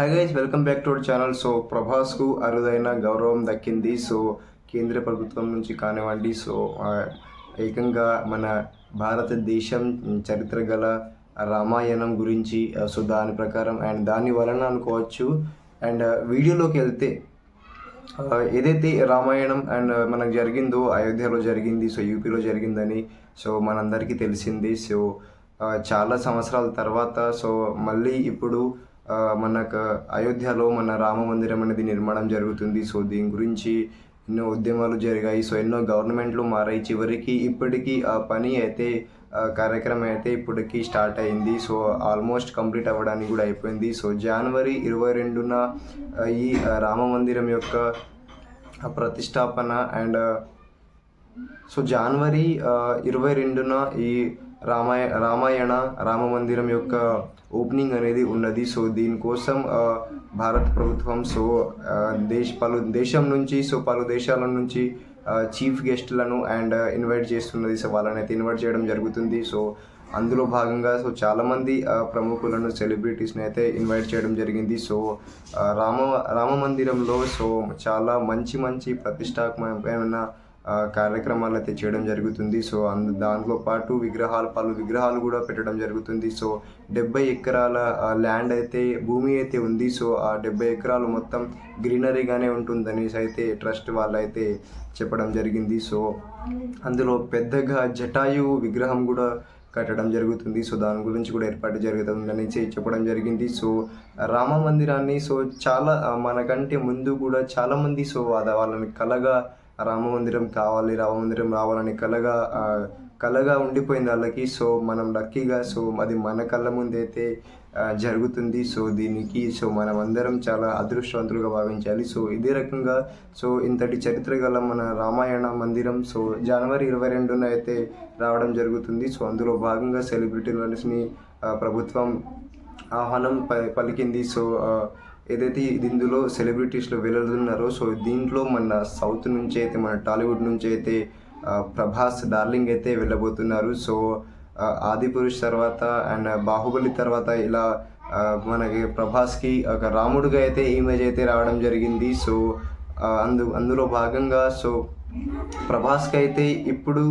Hi guys welcome back to our channel so ప్రభాస్కు అరుదైన గౌరవం దక్కింది సో కేంద్ర ప్రభుత్వం నుంచి కానివ్వండి సో ఏకంగా మన భారతదేశం చరిత్ర గల రామాయణం గురించి సో దాని ప్రకారం అండ్ దాని వలన అనుకోవచ్చు. అండ్ వీడియోలోకి వెళ్తే ఏదైతే రామాయణం అండ్ మనకు జరిగిందో అయోధ్యలో జరిగింది సో యూపీలో జరిగిందని సో మనందరికీ తెలిసింది. సో చాలా సంవత్సరాల తర్వాత సో మళ్ళీ ఇప్పుడు మనకు అయోధ్యలో మన రామ మందిరం అనేది నిర్మాణం జరుగుతుంది. సో దీని గురించి ఎన్నో ఉద్యమాలు జరిగాయి. సో ఎన్నో గవర్నమెంట్లు మారాయి. చివరికి ఇప్పటికీ ఆ పని అయితే కార్యక్రమం అయితే ఇప్పటికి స్టార్ట్ అయింది. సో ఆల్మోస్ట్ కంప్లీట్ అవ్వడానికి కూడా అయిపోయింది. సో జనవరి ఇరవై రెండున ఈ రామ మందిరం యొక్క ప్రతిష్టాపన అండ్ సో జనవరి ఇరవై రెండున ఈ రామాయ రామాయణ రామ మందిరం యొక్క ఓపెనింగ్ అనేది ఉన్నది. సో దీనికోసం భారత ప్రభుత్వం సో దేశ పలు దేశం నుంచి సో పలు దేశాల నుంచి చీఫ్ గెస్ట్లను అండ్ ఇన్వైట్ చేస్తున్నది. సో వాళ్ళని అయితే ఇన్వైట్ చేయడం జరుగుతుంది. సో అందులో భాగంగా సో చాలామంది ప్రముఖులను సెలబ్రిటీస్ని అయితే ఇన్వైట్ చేయడం జరిగింది. సో రామ రామ మందిరంలో సో చాలా మంచి మంచి ప్రతిష్టాత్మకమైన కార్యక్రమాలు అయితే చేయడం జరుగుతుంది. సో అందు దాంట్లో పాటు విగ్రహాలు పలు విగ్రహాలు కూడా పెట్టడం జరుగుతుంది. సో డెబ్బై ఎకరాల ల్యాండ్ అయితే భూమి అయితే ఉంది. సో ఆ డెబ్బై ఎకరాలు మొత్తం గ్రీనరీగానే ఉంటుందనేసి అయితే ట్రస్ట్ వాళ్ళు అయితే చెప్పడం జరిగింది. సో అందులో పెద్దగా జటాయు విగ్రహం కూడా కట్టడం జరుగుతుంది. సో దాని గురించి కూడా ఏర్పాటు జరుగుతుందని చెప్పడం జరిగింది. సో రామ మందిరాన్ని సో చాలా మనకంటే ముందు కూడా చాలామంది సో అది వాళ్ళని కలగా రామ మందిరం కావాలి రామ మందిరం రావాలని కలగా కలగా ఉండిపోయింది వాళ్ళకి. సో మనం లక్కీగా సో అది మన కళ్ళ ముందైతే జరుగుతుంది. సో దీనికి సో మనం అందరం చాలా అదృష్టవంతులుగా భావించాలి. సో ఇదే రకంగా సో ఇంతటి చరిత్ర గల మన రామాయణ మందిరం సో జనవరి ఇరవై రెండున అయితే రావడం జరుగుతుంది. సో అందులో భాగంగా సెలబ్రిటీలని ప్రభుత్వం ఆహ్వానం ప పలికింది. సో ఏదైతే ఇందులో సెలబ్రిటీస్లో వెళ్తున్నారో సో దీంట్లో మన సౌత్ నుంచి అయితే మన టాలీవుడ్ నుంచి అయితే ప్రభాస్ డార్లింగ్ అయితే వెళ్ళబోతున్నారు. సో ఆదిపురుష్ తర్వాత అండ్ బాహుబలి తర్వాత ఇలా మనకి ప్రభాస్కి ఒక రాముడుగా అయితే ఇమేజ్ అయితే రావడం జరిగింది. సో అందు అందులో భాగంగా సో ప్రభాస్కి అయితే ఇప్పుడు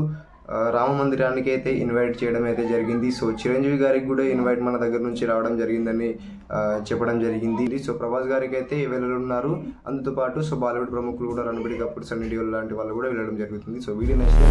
రామ మందిరానికి అయితే ఇన్వైట్ చేయడం అయితే జరిగింది. సో చిరంజీవి గారికి కూడా ఇన్వైట్ మన దగ్గర నుంచి రావడం జరిగిందని చెప్పడం జరిగింది. సో ప్రభాస్ గారికి అయితే వెళ్ళనున్నారు. అందుతో పాటు సో బాలీవుడ్ ప్రముఖులు కూడా రణబడి కపూర్ సన్నీ లాంటి వాళ్ళు కూడా వెళ్ళడం జరుగుతుంది. సో వీడియో నచ్చితే